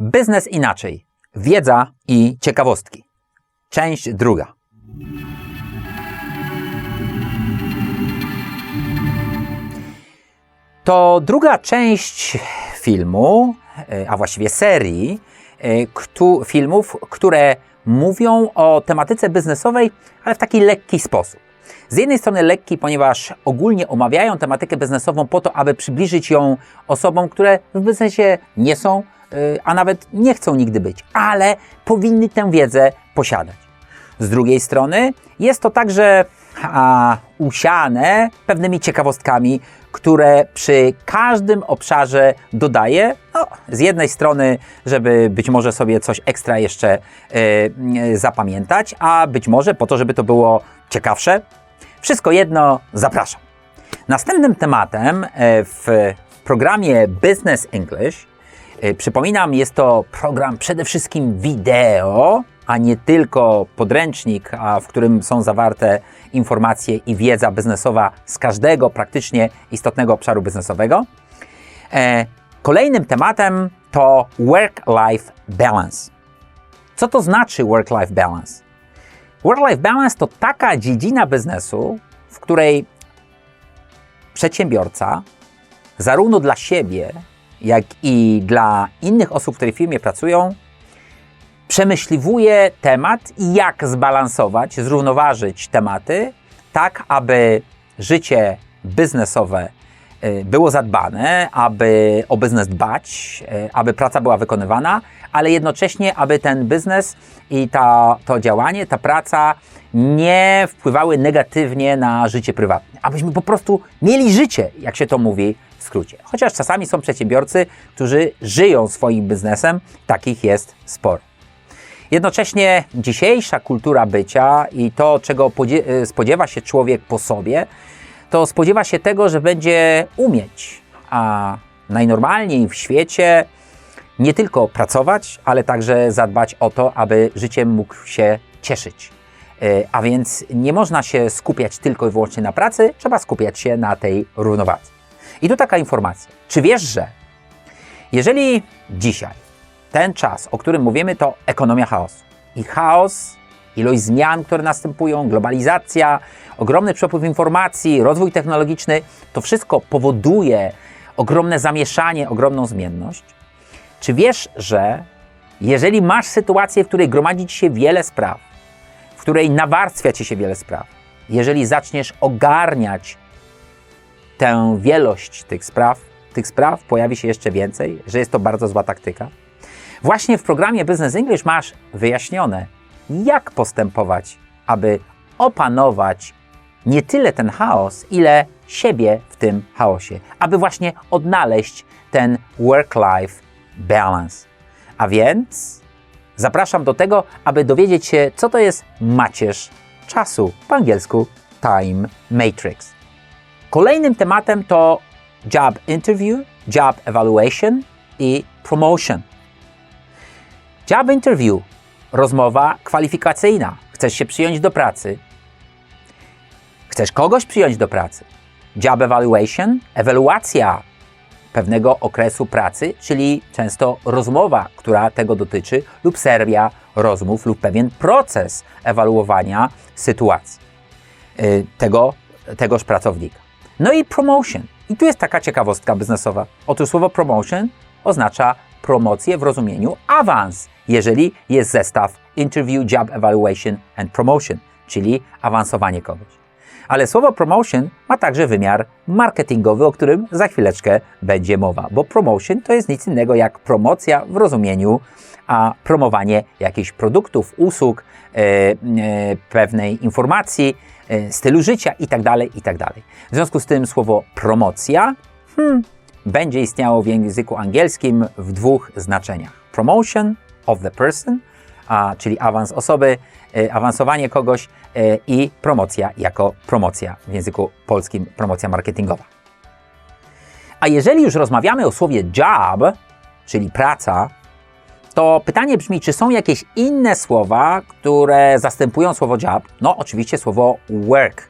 Biznes inaczej. Wiedza i ciekawostki. Część druga. To druga część filmu, e, a właściwie serii e, któ- filmów, które mówią o tematyce biznesowej, ale w taki lekki sposób. Z jednej strony lekki, ponieważ ogólnie omawiają tematykę biznesową po to, aby przybliżyć ją osobom, które w biznesie nie są, a nawet nie chcą nigdy być, ale powinny tę wiedzę posiadać. Z drugiej strony jest to także a, usiane pewnymi ciekawostkami, które przy każdym obszarze dodaje. No, z jednej strony, żeby być może sobie coś ekstra jeszcze e, e, zapamiętać, a być może po to, żeby to było ciekawsze. Wszystko jedno, zapraszam. Następnym tematem e, w programie Business English, przypominam, jest to program przede wszystkim wideo, a nie tylko podręcznik, a w którym są zawarte informacje i wiedza biznesowa z każdego praktycznie istotnego obszaru biznesowego. E, Kolejnym tematem to work-life balance. Co to znaczy work-life balance? Work-life balance to taka dziedzina biznesu, w której przedsiębiorca, zarówno dla siebie, jak i dla innych osób, które w firmie pracują, przemyśliwuje temat i jak zbalansować, zrównoważyć tematy, tak aby życie biznesowe y, było zadbane, aby o biznes dbać, y, aby praca była wykonywana, ale jednocześnie, aby ten biznes i ta, to działanie, ta praca nie wpływały negatywnie na życie prywatne. Abyśmy po prostu mieli życie, jak się to mówi skrócie. Chociaż czasami są przedsiębiorcy, którzy żyją swoim biznesem, takich jest sporo. Jednocześnie dzisiejsza kultura bycia i to, czego y, spodziewa się człowiek po sobie, to spodziewa się tego, że będzie umieć, a najnormalniej w świecie nie tylko pracować, ale także zadbać o to, aby życiem mógł się cieszyć. Y, A więc nie można się skupiać tylko i wyłącznie na pracy, trzeba skupiać się na tej równowadze. I tu taka informacja. Czy wiesz, że jeżeli dzisiaj ten czas, o którym mówimy, to ekonomia chaosu. I chaos, ilość zmian, które następują, globalizacja, ogromny przepływ informacji, rozwój technologiczny, to wszystko powoduje ogromne zamieszanie, ogromną zmienność. Czy wiesz, że jeżeli masz sytuację, w której gromadzi ci się wiele spraw, w której nawarstwia ci się wiele spraw, jeżeli zaczniesz ogarniać tę wielość tych spraw, tych spraw pojawi się jeszcze więcej, że jest to bardzo zła taktyka? Właśnie w programie Business English masz wyjaśnione, jak postępować, aby opanować nie tyle ten chaos, ile siebie w tym chaosie, aby właśnie odnaleźć ten work-life balance. A więc zapraszam do tego, aby dowiedzieć się, co to jest macierz czasu, po angielsku Time Matrix. Kolejnym tematem to job interview, job evaluation i promotion. Job interview, rozmowa kwalifikacyjna. Chcesz się przyjąć do pracy. Chcesz kogoś przyjąć do pracy. Job evaluation, ewaluacja pewnego okresu pracy, czyli często rozmowa, która tego dotyczy, lub seria rozmów, lub pewien proces ewaluowania sytuacji y, tego, tegoż pracownika. No i promotion. I tu jest taka ciekawostka biznesowa. Otóż słowo promotion oznacza promocję w rozumieniu awans, jeżeli jest zestaw interview, job evaluation and promotion, czyli awansowanie kogoś. Ale słowo promotion ma także wymiar marketingowy, o którym za chwileczkę będzie mowa, bo promotion to jest nic innego jak promocja w rozumieniu, a promowanie jakichś produktów, usług, e, e, pewnej informacji, e, stylu życia itd., itd. W związku z tym słowo promocja hmm, będzie istniało w języku angielskim w dwóch znaczeniach. Promotion of the person, a, czyli awans osoby, awansowanie kogoś e, i promocja jako promocja w języku polskim, promocja marketingowa. A jeżeli już rozmawiamy o słowie job, czyli praca, to pytanie brzmi, czy są jakieś inne słowa, które zastępują słowo job? No, oczywiście słowo work,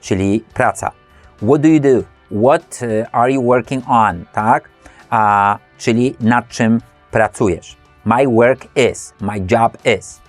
czyli praca. What do you do? What uh, are you working on? Tak? A, czyli nad czym pracujesz. My work is, my job is.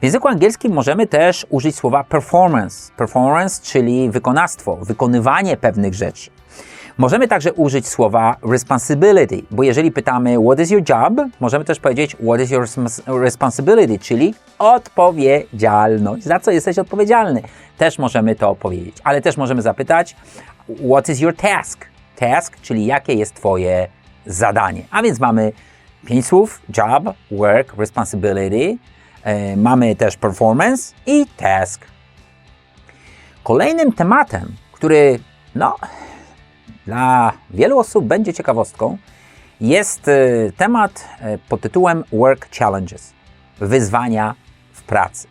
W języku angielskim możemy też użyć słowa performance. Performance, czyli wykonawstwo, wykonywanie pewnych rzeczy. Możemy także użyć słowa responsibility, bo jeżeli pytamy what is your job, możemy też powiedzieć what is your respons- responsibility, czyli odpowiedzialność. Za co jesteś odpowiedzialny? Też możemy to powiedzieć, ale też możemy zapytać what is your task? Task, czyli jakie jest Twoje zadanie. A więc mamy pięć słów: job, work, responsibility. E, mamy też performance i task. Kolejnym tematem, który no, dla wielu osób będzie ciekawostką, jest e, temat e, pod tytułem Work Challenges wyzwania w pracy.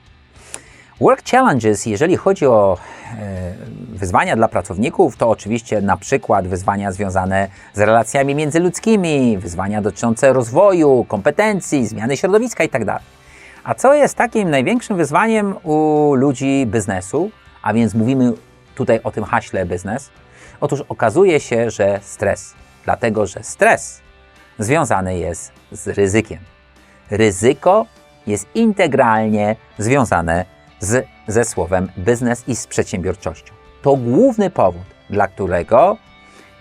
Work Challenges, jeżeli chodzi o wyzwania dla pracowników, to oczywiście na przykład wyzwania związane z relacjami międzyludzkimi, wyzwania dotyczące rozwoju, kompetencji, zmiany środowiska itd. A co jest takim największym wyzwaniem u ludzi biznesu, a więc mówimy tutaj o tym haśle biznes? Otóż okazuje się, że stres, dlatego że stres związany jest z ryzykiem. Ryzyko jest integralnie związane z, ze słowem biznes i z przedsiębiorczością. To główny powód, dla którego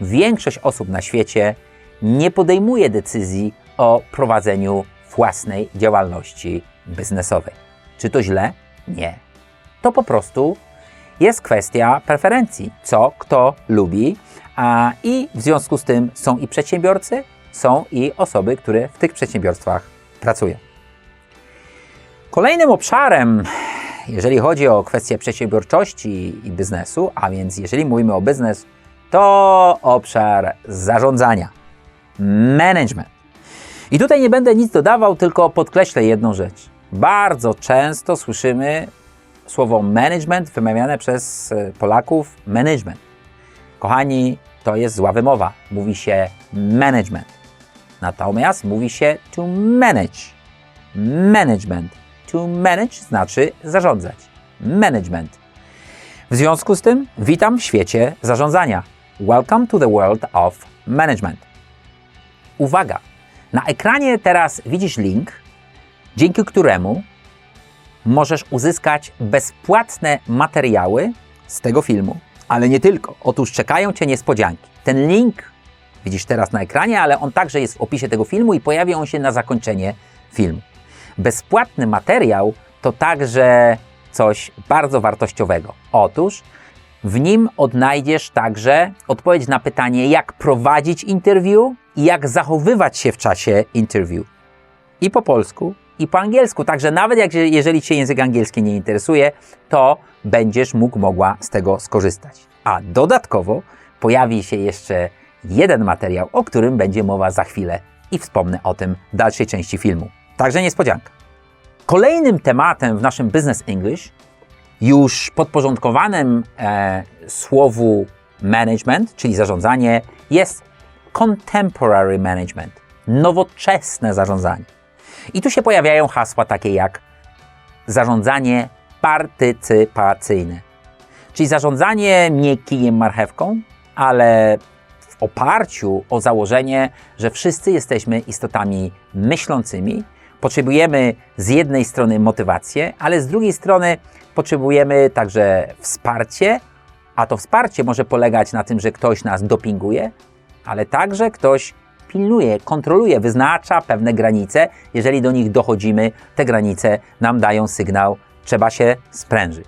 większość osób na świecie nie podejmuje decyzji o prowadzeniu własnej działalności biznesowej. Czy to źle? Nie. To po prostu jest kwestia preferencji, co kto lubi, a i w związku z tym są i przedsiębiorcy, są i osoby, które w tych przedsiębiorstwach pracują. Kolejnym obszarem, jeżeli chodzi o kwestię przedsiębiorczości i biznesu, a więc jeżeli mówimy o biznes, to obszar zarządzania, management. I tutaj nie będę nic dodawał, tylko podkreślę jedną rzecz. Bardzo często słyszymy słowo management wymawiane przez e, Polaków management. Kochani, to jest zła wymowa. Mówi się management. Natomiast mówi się to manage. Management. To manage znaczy zarządzać. Management. W związku z tym witam w świecie zarządzania. Welcome to the world of management. Uwaga! Na ekranie teraz widzisz link, dzięki któremu możesz uzyskać bezpłatne materiały z tego filmu, ale nie tylko. Otóż czekają Cię niespodzianki. Ten link widzisz teraz na ekranie, ale on także jest w opisie tego filmu i pojawi on się na zakończenie filmu. Bezpłatny materiał to także coś bardzo wartościowego. Otóż w nim odnajdziesz także odpowiedź na pytanie, jak prowadzić interview i jak zachowywać się w czasie interview. I po polsku, i po angielsku. Także nawet jak, jeżeli Cię język angielski nie interesuje, to będziesz mógł, mogła z tego skorzystać. A dodatkowo pojawi się jeszcze jeden materiał, o którym będzie mowa za chwilę i wspomnę o tym w dalszej części filmu. Także niespodzianka. Kolejnym tematem w naszym Business English, już podporządkowanym e, słowu management, czyli zarządzanie, jest contemporary management, nowoczesne zarządzanie. I tu się pojawiają hasła takie jak zarządzanie partycypacyjne, czyli zarządzanie nie kijem marchewką, ale w oparciu o założenie, że wszyscy jesteśmy istotami myślącymi, potrzebujemy z jednej strony motywację, ale z drugiej strony potrzebujemy także wsparcie, a to wsparcie może polegać na tym, że ktoś nas dopinguje, ale także ktoś pilnuje, kontroluje, wyznacza pewne granice. Jeżeli do nich dochodzimy, te granice nam dają sygnał, trzeba się sprężyć.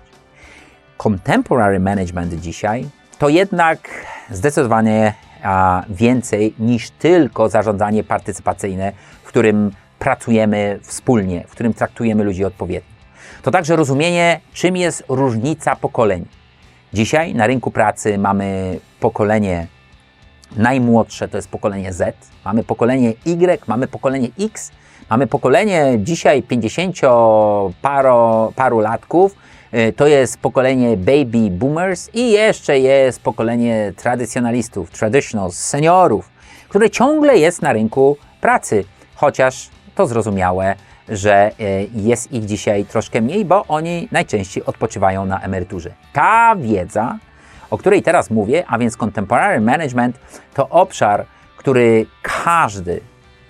Contemporary management dzisiaj to jednak zdecydowanie więcej niż tylko zarządzanie partycypacyjne, w którym pracujemy wspólnie, w którym traktujemy ludzi odpowiednio. To także rozumienie, czym jest różnica pokoleń. Dzisiaj na rynku pracy mamy pokolenie najmłodsze, to jest pokolenie Z, mamy pokolenie Y, mamy pokolenie X, mamy pokolenie dzisiaj 50 paro, paru latków, y, to jest pokolenie baby boomers i jeszcze jest pokolenie tradycjonalistów, traditionals, seniorów, które ciągle jest na rynku pracy, chociaż to zrozumiałe, że y, jest ich dzisiaj troszkę mniej, bo oni najczęściej odpoczywają na emeryturze. Ta wiedza, o której teraz mówię, a więc contemporary management, to obszar, który każdy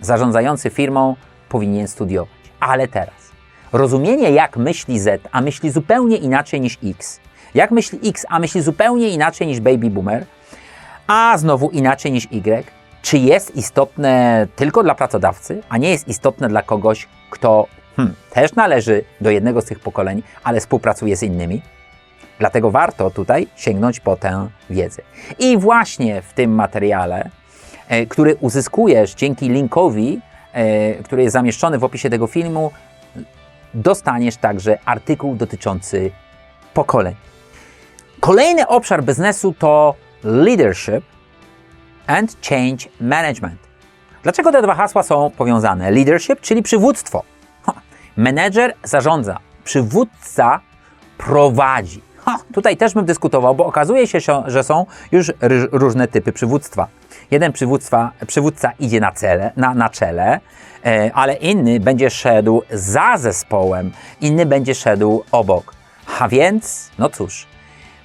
zarządzający firmą powinien studiować. Ale teraz, rozumienie jak myśli Z, a myśli zupełnie inaczej niż X, jak myśli X, a myśli zupełnie inaczej niż baby boomer, a znowu inaczej niż Y, czy jest istotne tylko dla pracodawcy, a nie jest istotne dla kogoś, kto hmm, też należy do jednego z tych pokoleń, ale współpracuje z innymi? Dlatego warto tutaj sięgnąć po tę wiedzę. I właśnie w tym materiale, e, który uzyskujesz dzięki linkowi, e, który jest zamieszczony w opisie tego filmu, dostaniesz także artykuł dotyczący pokoleń. Kolejny obszar biznesu to leadership and change management. Dlaczego te dwa hasła są powiązane? Leadership, czyli przywództwo. Ha. Menedżer zarządza, przywódca prowadzi. Ha, tutaj też bym dyskutował, bo okazuje się, że są już różne typy przywództwa. Jeden przywództwa, przywódca idzie na, cele, na, na czele, e, ale inny będzie szedł za zespołem, inny będzie szedł obok. A więc, no cóż,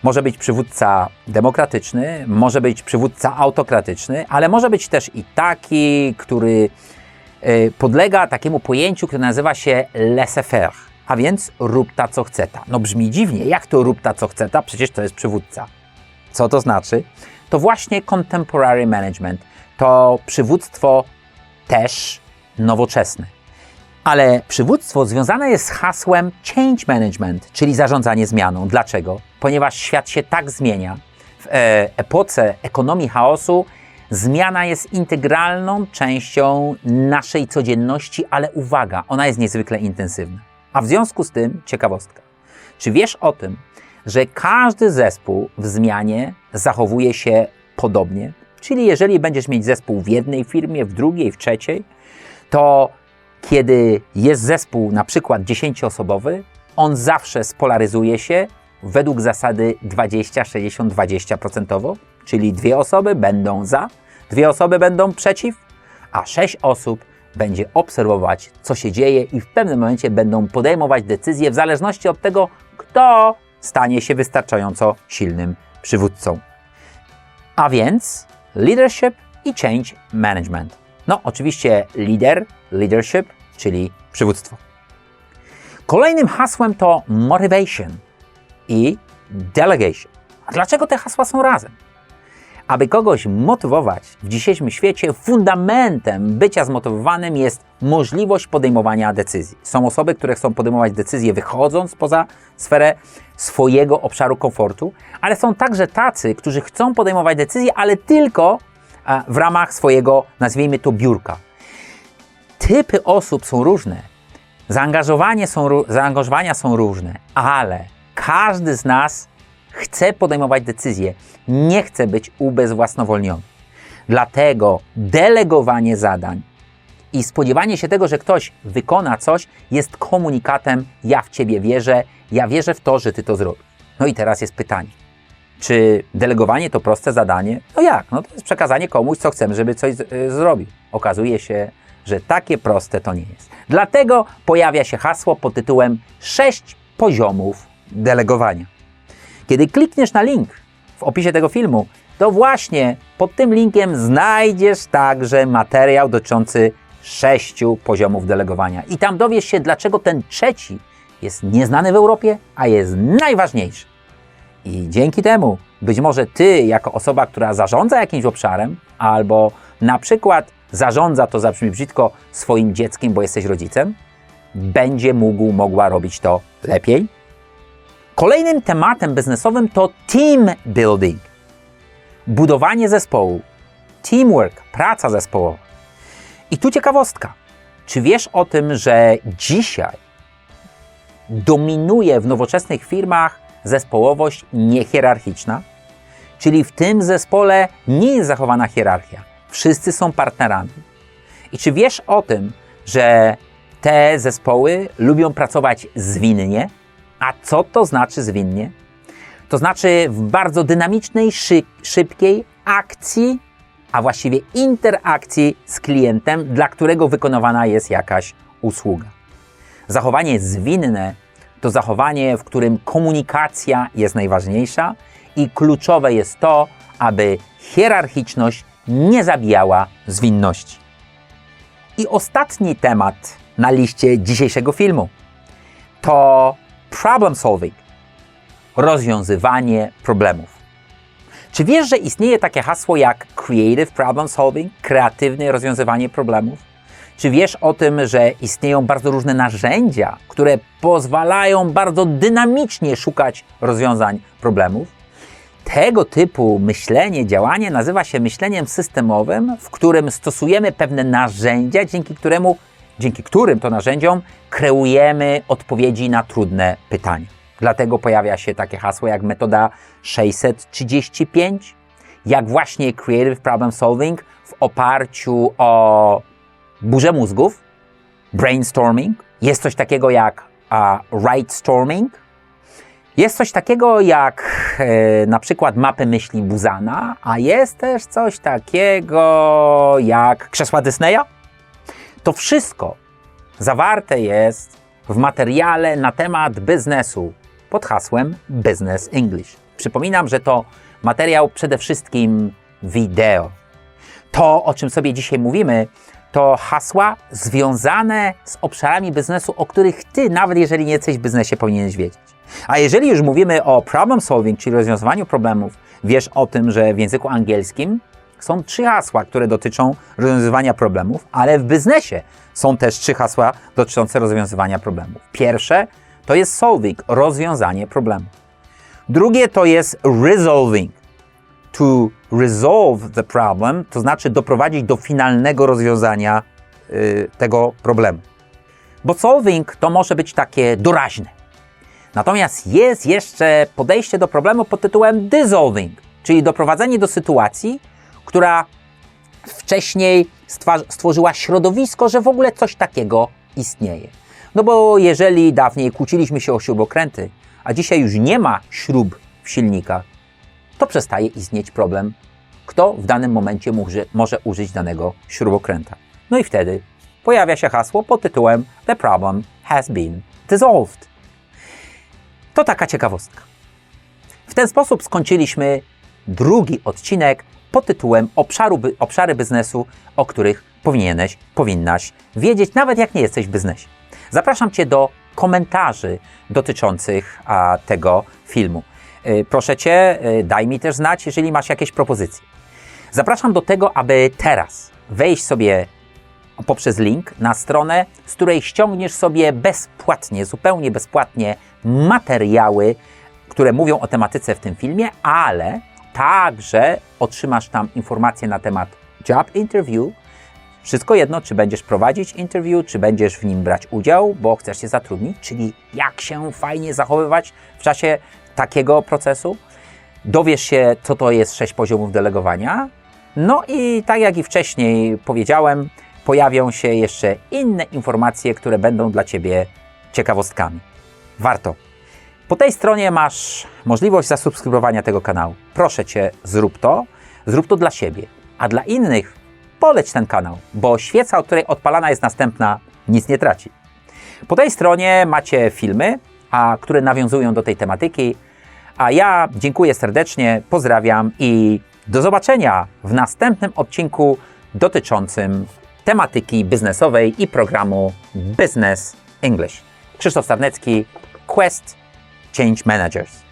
może być przywódca demokratyczny, może być przywódca autokratyczny, ale może być też i taki, który e, podlega takiemu pojęciu, które nazywa się laissez-faire, a więc rób ta co chce ta. No brzmi dziwnie, jak to rób ta co chce ta? Przecież to jest przywódca. Co to znaczy? To właśnie contemporary management, to przywództwo też nowoczesne. Ale przywództwo związane jest z hasłem change management, czyli zarządzanie zmianą. Dlaczego? Ponieważ świat się tak zmienia. W e, epoce ekonomii chaosu zmiana jest integralną częścią naszej codzienności, ale uwaga, ona jest niezwykle intensywna. A w związku z tym ciekawostka. Czy wiesz o tym, że każdy zespół w zmianie zachowuje się podobnie? Czyli jeżeli będziesz mieć zespół w jednej firmie, w drugiej, w trzeciej, to kiedy jest zespół na przykład 10-osobowy, on zawsze spolaryzuje się według zasady 20-60-20%, czyli dwie osoby będą za, dwie osoby będą przeciw, a sześć osób będzie obserwować, co się dzieje i w pewnym momencie będą podejmować decyzje w zależności od tego, kto stanie się wystarczająco silnym przywódcą. A więc leadership i change management. No, oczywiście lider, leadership, czyli przywództwo. Kolejnym hasłem to motivation i delegation. A dlaczego te hasła są razem? Aby kogoś motywować w dzisiejszym świecie, fundamentem bycia zmotywowanym jest możliwość podejmowania decyzji. Są osoby, które chcą podejmować decyzje wychodząc poza sferę swojego obszaru komfortu, ale są także tacy, którzy chcą podejmować decyzje, ale tylko w ramach swojego, nazwijmy to, biurka. Typy osób są różne, zaangażowanie są, zaangażowania są różne, ale każdy z nas chce podejmować decyzje, nie chce być ubezwłasnowolniony. Dlatego delegowanie zadań i spodziewanie się tego, że ktoś wykona coś, jest komunikatem: Ja w ciebie wierzę, ja wierzę w to, że ty to zrobisz. No i teraz jest pytanie: czy delegowanie to proste zadanie? No jak? No to jest przekazanie komuś, co chcemy, żeby coś y, zrobił. Okazuje się, że takie proste to nie jest. Dlatego pojawia się hasło pod tytułem 6 poziomów delegowania. Kiedy klikniesz na link w opisie tego filmu, to właśnie pod tym linkiem znajdziesz także materiał dotyczący sześciu poziomów delegowania. I tam dowiesz się, dlaczego ten trzeci jest nieznany w Europie, a jest najważniejszy. I dzięki temu być może ty, jako osoba, która zarządza jakimś obszarem, albo na przykład zarządza, to zabrzmi brzydko, swoim dzieckiem, bo jesteś rodzicem, będzie mógł, mogła robić to lepiej. Kolejnym tematem biznesowym to team building. Budowanie zespołu, teamwork, praca zespołowa. I tu ciekawostka. Czy wiesz o tym, że dzisiaj dominuje w nowoczesnych firmach zespołowość niehierarchiczna? Czyli w tym zespole nie jest zachowana hierarchia. Wszyscy są partnerami. I czy wiesz o tym, że te zespoły lubią pracować zwinnie? A co to znaczy zwinnie? To znaczy w bardzo dynamicznej, szy szybkiej akcji, a właściwie interakcji z klientem, dla którego wykonywana jest jakaś usługa. Zachowanie zwinne to zachowanie, w którym komunikacja jest najważniejsza i kluczowe jest to, aby hierarchiczność nie zabijała zwinności. I ostatni temat na liście dzisiejszego filmu to problem solving rozwiązywanie problemów. Czy wiesz, że istnieje takie hasło jak creative problem solving, kreatywne rozwiązywanie problemów? Czy wiesz o tym, że istnieją bardzo różne narzędzia, które pozwalają bardzo dynamicznie szukać rozwiązań problemów? Tego typu myślenie, działanie nazywa się myśleniem systemowym, w którym stosujemy pewne narzędzia, dzięki któremu, dzięki którym to narzędziom kreujemy odpowiedzi na trudne pytania. Dlatego pojawia się takie hasło jak metoda 635, jak właśnie Creative Problem Solving w oparciu o burzę mózgów, brainstorming. Jest coś takiego jak uh, right storming. Jest coś takiego jak e, na przykład mapy myśli Buzana, a jest też coś takiego jak krzesła Disneya. To wszystko zawarte jest w materiale na temat biznesu pod hasłem Business English. Przypominam, że to materiał przede wszystkim wideo. To, o czym sobie dzisiaj mówimy, to hasła związane z obszarami biznesu, o których ty, nawet jeżeli nie jesteś w biznesie, powinieneś wiedzieć. A jeżeli już mówimy o problem solving, czyli rozwiązywaniu problemów, wiesz o tym, że w języku angielskim są trzy hasła, które dotyczą rozwiązywania problemów, ale w biznesie są też trzy hasła dotyczące rozwiązywania problemów. Pierwsze to jest solving, rozwiązanie problemu. Drugie to jest resolving, to resolve the problem, to znaczy doprowadzić do finalnego rozwiązania y, tego problemu. Bo solving to może być takie doraźne. Natomiast jest jeszcze podejście do problemu pod tytułem dissolving, czyli doprowadzenie do sytuacji, która wcześniej stworzyła środowisko, że w ogóle coś takiego istnieje. No bo jeżeli dawniej kłóciliśmy się o śrubokręty, a dzisiaj już nie ma śrub w silnikach, to przestaje istnieć problem, kto w danym momencie może, użyć danego śrubokręta. No i wtedy pojawia się hasło pod tytułem The problem has been dissolved. To taka ciekawostka. W ten sposób skończyliśmy drugi odcinek pod tytułem Obszaru, Obszary biznesu, o których powinieneś, powinnaś wiedzieć, nawet jak nie jesteś w biznesie. Zapraszam Cię do komentarzy dotyczących a, tego filmu. Y, proszę Cię, y, daj mi też znać, jeżeli masz jakieś propozycje. Zapraszam do tego, aby teraz wejść sobie poprzez link na stronę, z której ściągniesz sobie bezpłatnie, zupełnie bezpłatnie materiały, które mówią o tematyce w tym filmie, ale także otrzymasz tam informacje na temat job interview. Wszystko jedno, czy będziesz prowadzić interview, czy będziesz w nim brać udział, bo chcesz się zatrudnić, czyli jak się fajnie zachowywać w czasie takiego procesu. Dowiesz się, co to jest sześć poziomów delegowania. No i tak jak i wcześniej powiedziałem, pojawią się jeszcze inne informacje, które będą dla Ciebie ciekawostkami. Warto. Po tej stronie masz możliwość zasubskrybowania tego kanału. Proszę Cię, zrób to. Zrób to dla siebie. A dla innych poleć ten kanał, bo świeca, od której odpalana jest następna, nic nie traci. Po tej stronie macie filmy, a, które nawiązują do tej tematyki. A ja dziękuję serdecznie, pozdrawiam i do zobaczenia w następnym odcinku dotyczącym tematyki biznesowej i programu Business English. Krzysztof Starnecki, Quest Change Managers.